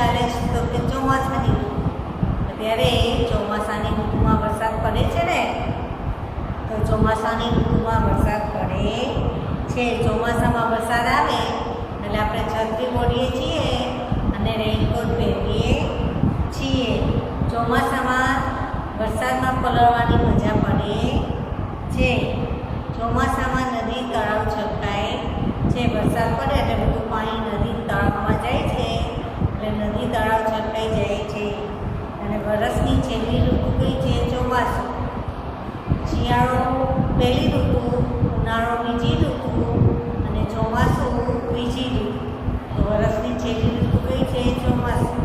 ચાલે છે તો કે ચોમાસાની ઋતુ અત્યારે ચોમાસાની ઋતુમાં વરસાદ પડે છે ને, તો ચોમાસાની ઋતુમાં વરસાદ પડે છે. ચોમાસામાં વરસાદ આવે, એટલે આપણે છત્રી મોડીએ છીએ અને રેઇનકોટ પહેરીએ છીએ. ચોમાસામાં વરસાદમાં પલળવાની મજા પડે છે. ચોમાસામાં નદી તળાવ છલકાય છે. વરસાદ પડે એટલે વરસની છેલ્લી ઋતુ કઈ છે ચોમાસું શિયાળો પહેલી ઋતુ ઉનાળો બીજી ઋતુ અને ચોમાસું ત્રીજી ઋતુ તો વરસની છેલ્લી ઋતુ કઈ છે ચોમાસું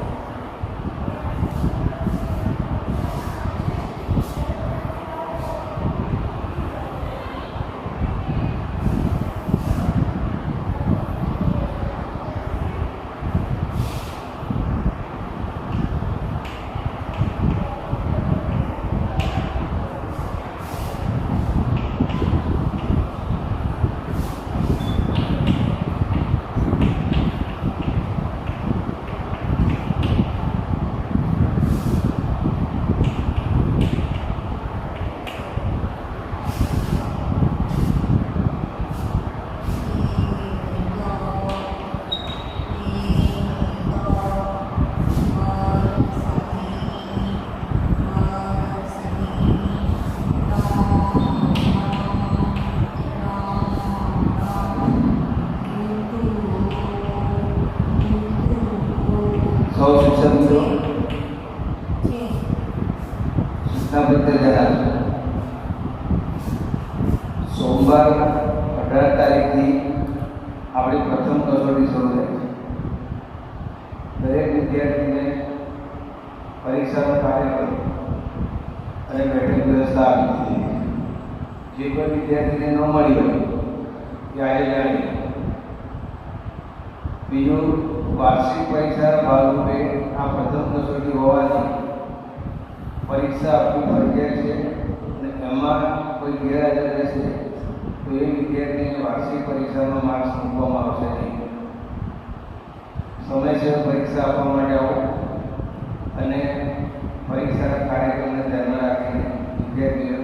સૌ શિક્ષક મિત્રો સૂચના પ્રત્યે જણાવ્યું સોમવાર અઢાર તારીખથી આપણી પ્રથમ કસોટી શરૂ થાય છે. દરેક વિદ્યાર્થીને પરીક્ષાનું કાર્યક્રમ અને બેઠક વ્યવસ્થા આપી જે કોઈ વિદ્યાર્થીને ન મળી હોય તે આજે બીજું, વાર્ષિક પરીક્ષાના ભાગરૂપે આ પ્રથમ કસોટી હોવાથી પરીક્ષા આપવી ફરજિયાત છે અને એમાં કોઈ ગેરહાજર રહેશે તો એ વિદ્યાર્થીને વાર્ષિક પરીક્ષામાં માર્ક્સ મૂકવામાં આવશે નહીં. સમયસર પરીક્ષા આપવા માટે આવો અને પરીક્ષાના કાર્યક્રમને ધ્યાનમાં રાખીને વિદ્યાર્થીઓ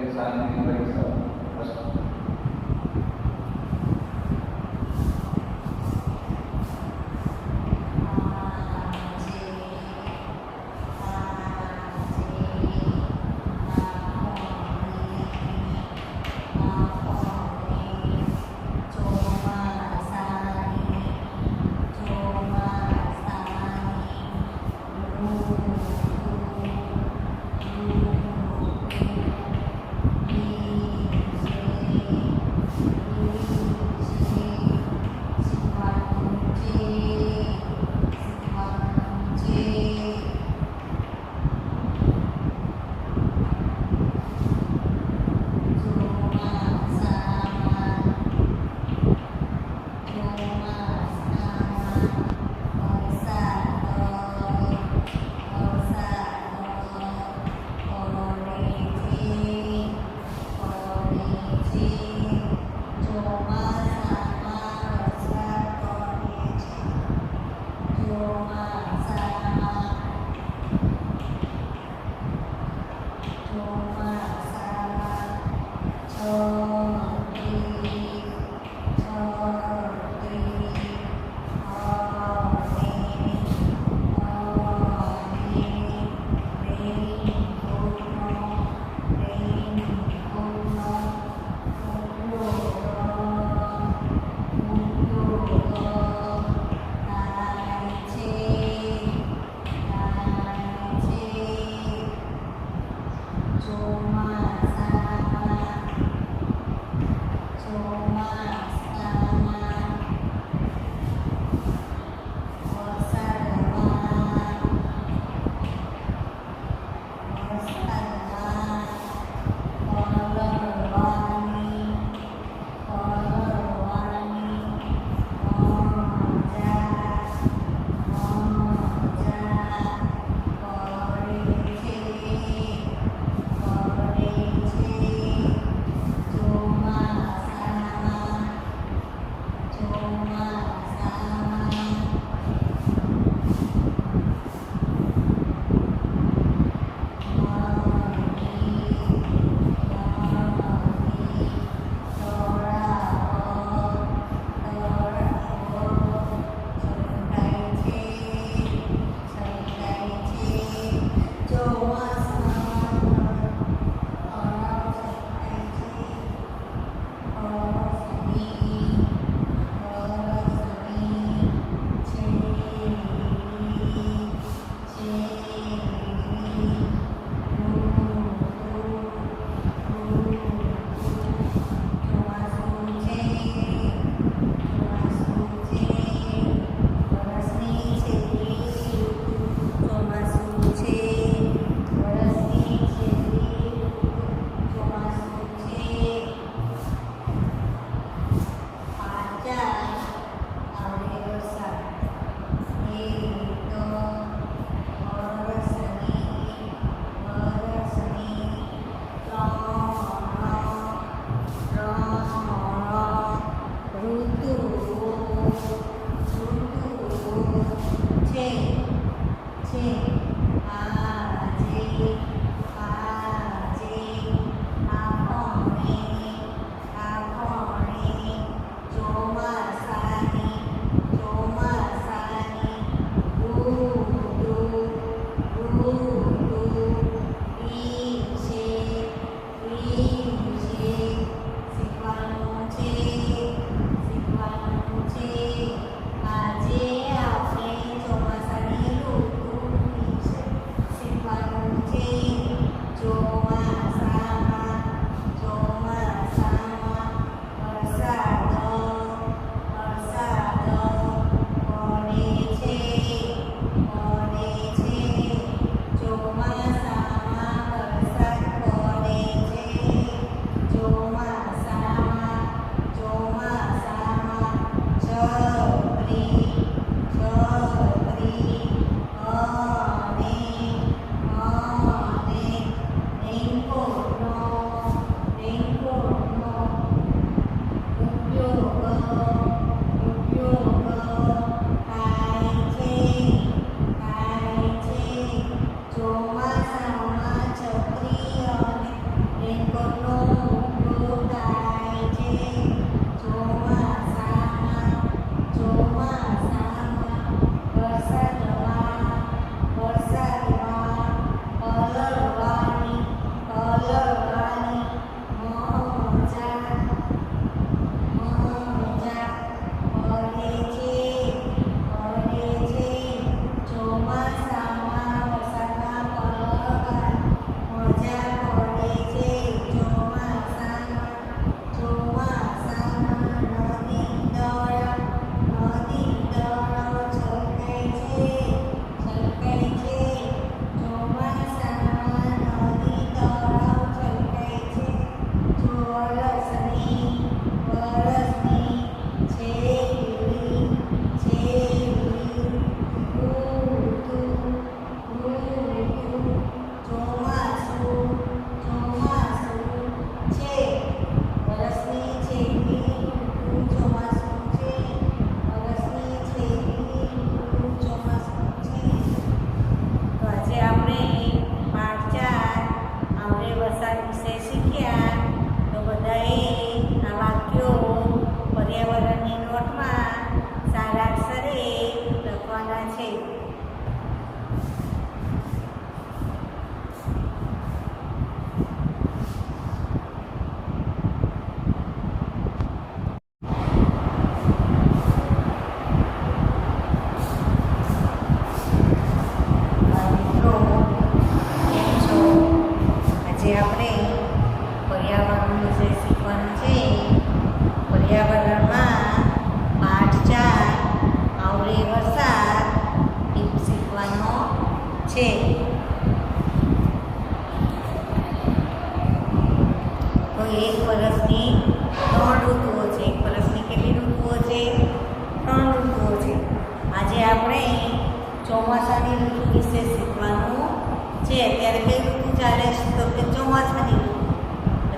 ચાલે છે તો કે ચોમાસાની ઋતુ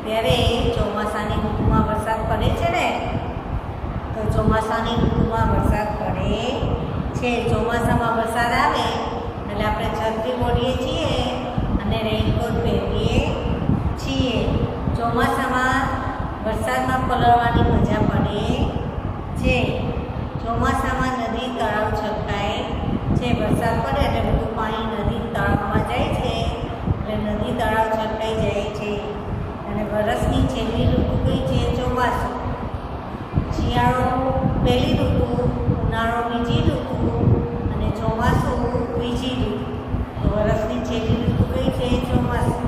ત્યારે ચોમાસાની ઋતુમાં વરસાદ પડે છે ને, તો ચોમાસાની ઋતુમાં વરસાદ પડે છે. ચોમાસામાં વરસાદ આવે, એટલે આપણે છત્રી ઓઢીએ છીએ અને રેઇનકોટ પહેરીએ છીએ. ચોમાસામાં વરસાદમાં પલળવાની મજા પડે છે. ચોમાસામાં નદી તળાવ છલકાય છે. વરસાદ પડે એટલે એટલે તળાવ છલકાઈ જાય છે. અને વરસની છેલ્લી ઋતુ કઈ છે? ચોમાસું. શિયાળો પહેલી ઋતુ, ઉનાળો બીજી ઋતુ, અને ચોમાસું બીજી ઋતુ તો વરસની છેલ્લી ઋતુ કઈ છે ચોમાસું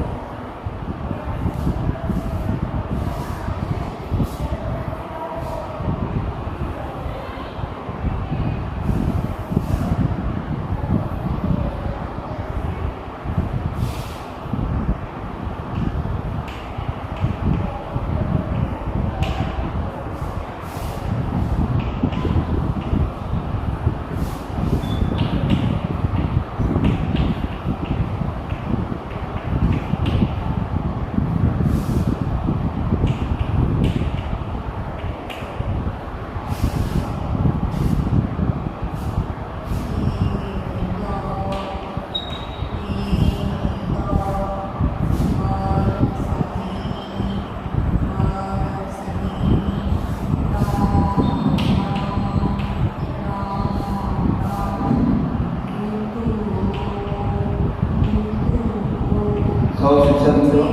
સૌ શિક્ષક મિત્રો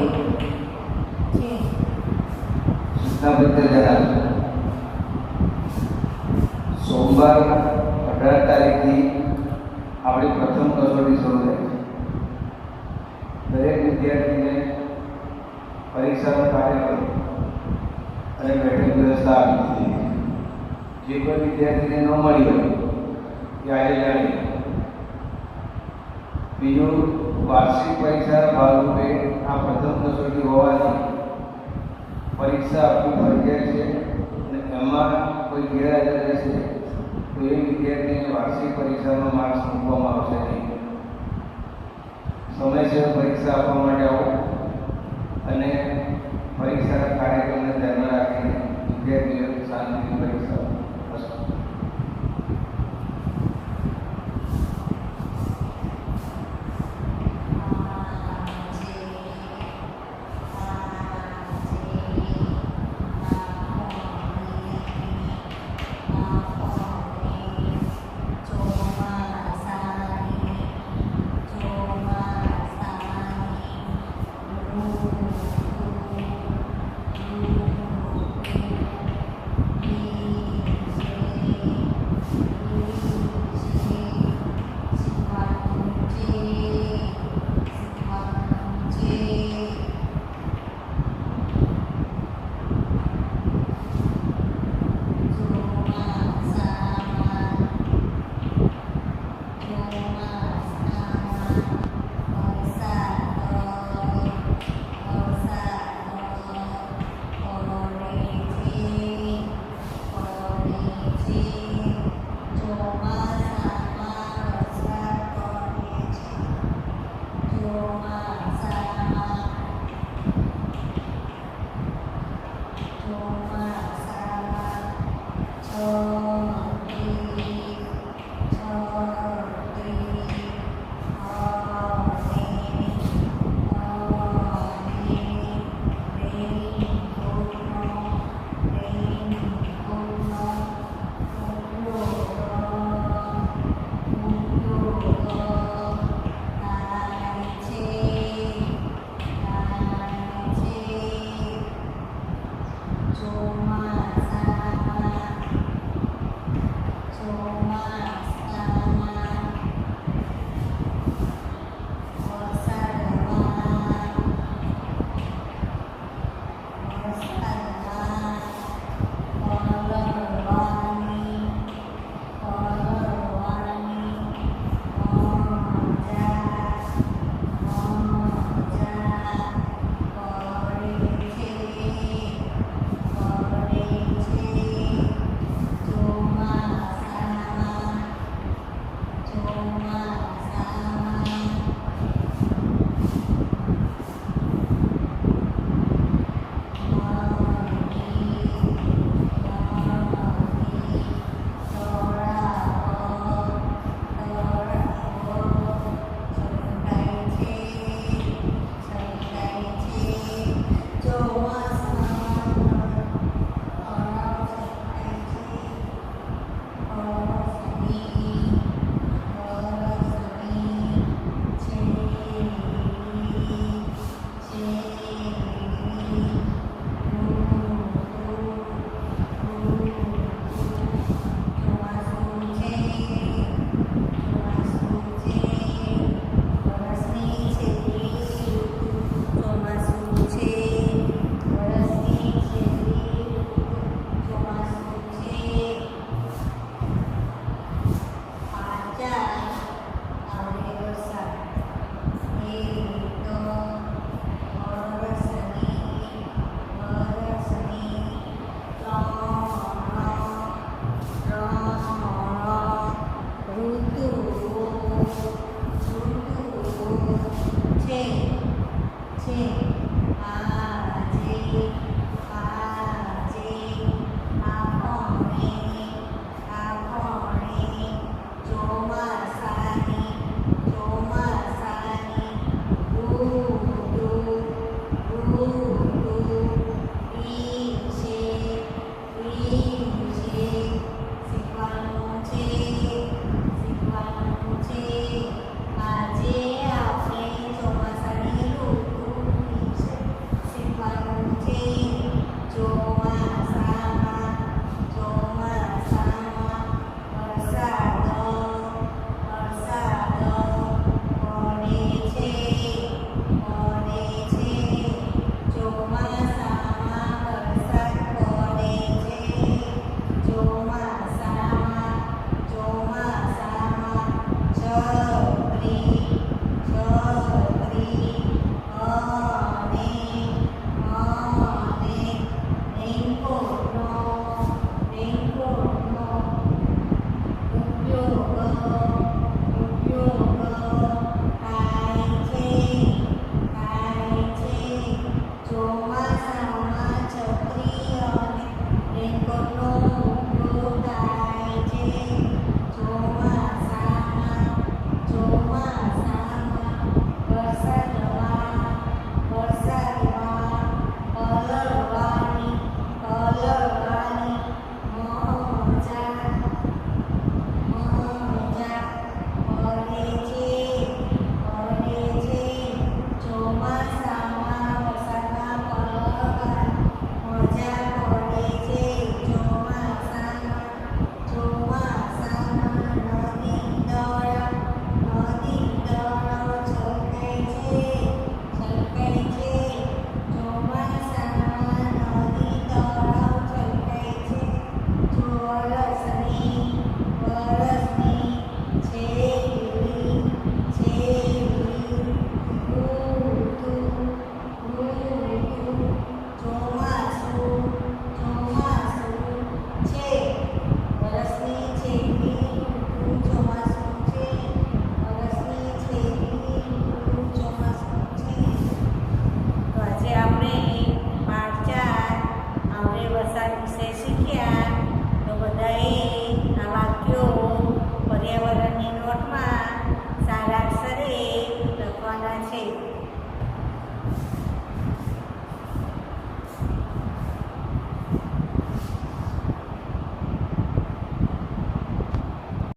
સૂચના જણાવ્યું સોમવાર અઢાર તારીખથી આપણી પ્રથમ કસોટી શરૂ થાય છે. દરેક વિદ્યાર્થીને પરીક્ષાનો કાર્યક્રમ અને બેઠક વ્યવસ્થા આપી જે કોઈ વિદ્યાર્થીને ન મળી હોય, એ આજે જાણી બીજું, વાર્ષિક પરીક્ષાના ભાગરૂપે આ પ્રથમ કસોટી હોવાથી પરીક્ષા આપવી ફરજિયાત છે અને એમાં કોઈ ગેરહાજર રહેશે તો એ વિદ્યાર્થીને વાર્ષિક પરીક્ષાનો માર્ક્સ મૂકવામાં આવશે નહીં. સમયસર પરીક્ષા આપવા માટે આવો અને પરીક્ષાના કાર્યક્રમને ધ્યાનમાં રાખીને વિદ્યાર્થીઓ શાંતિથી પરીક્ષા